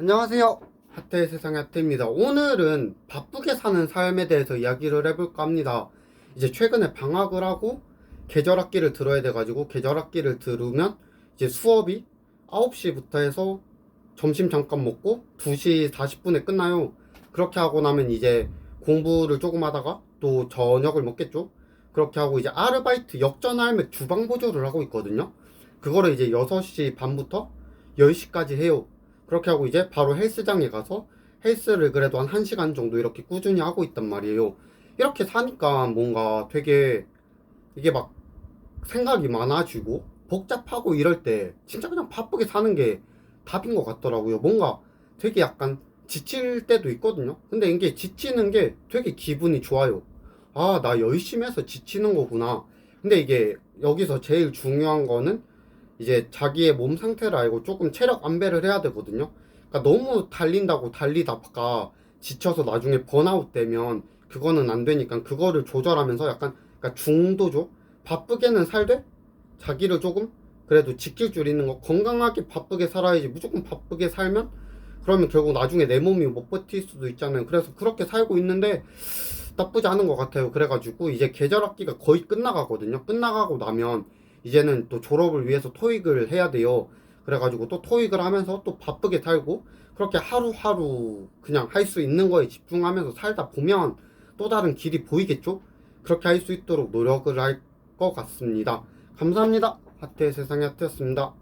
안녕하세요. 하트의 세상의 하트입니다. 오늘은 바쁘게 사는 삶에 대해서 이야기를 해볼까 합니다. 이제 최근에 방학을 하고 계절 학기를 들어야 돼가지고 계절 학기를 들으면 이제 수업이 9시부터 해서 점심 잠깐 먹고 2시 40분에 끝나요. 그렇게 하고 나면 이제 공부를 조금 하다가 또 저녁을 먹겠죠. 그렇게 하고 이제 아르바이트 역전할맥 주방 보조를 하고 있거든요. 그거를 이제 6시 반부터 10시까지 해요. 그렇게 하고 이제 바로 헬스장에 가서 헬스를 그래도 한 1시간 정도 이렇게 꾸준히 하고 있단 말이에요. 이렇게 사니까 뭔가 되게 이게 막 생각이 많아지고 복잡하고 이럴 때 진짜 그냥 바쁘게 사는 게 답인 것 같더라고요. 뭔가 되게 약간 지칠 때도 있거든요. 근데 이게 지치는 게 되게 기분이 좋아요. 아, 나 열심히 해서 지치는 거구나. 근데 이게 여기서 제일 중요한 거는 이제 자기의 몸 상태를 알고 조금 체력 안배를 해야 되거든요. 그러니까 너무 달린다고 달리다가 지쳐서 나중에 번아웃 되면 그거는 안 되니까 그거를 조절하면서 약간 그러니까 중도죠. 바쁘게는 살되 자기를 조금 그래도 지킬 줄 있는 거 건강하게 바쁘게 살아야지 무조건 바쁘게 살면 그러면 결국 나중에 내 몸이 못 버틸 수도 있잖아요. 그래서 그렇게 살고 있는데 나쁘지 않은 것 같아요. 그래가지고 이제 계절 학기가 거의 끝나가거든요. 끝나가고 나면 이제는 또 졸업을 위해서 토익을 해야 돼요. 그래가지고 또 토익을 하면서 또 바쁘게 살고 그렇게 하루하루 그냥 할 수 있는 거에 집중하면서 살다 보면 또 다른 길이 보이겠죠? 그렇게 할 수 있도록 노력을 할 것 같습니다. 감사합니다. 하트의 세상의 하트였습니다.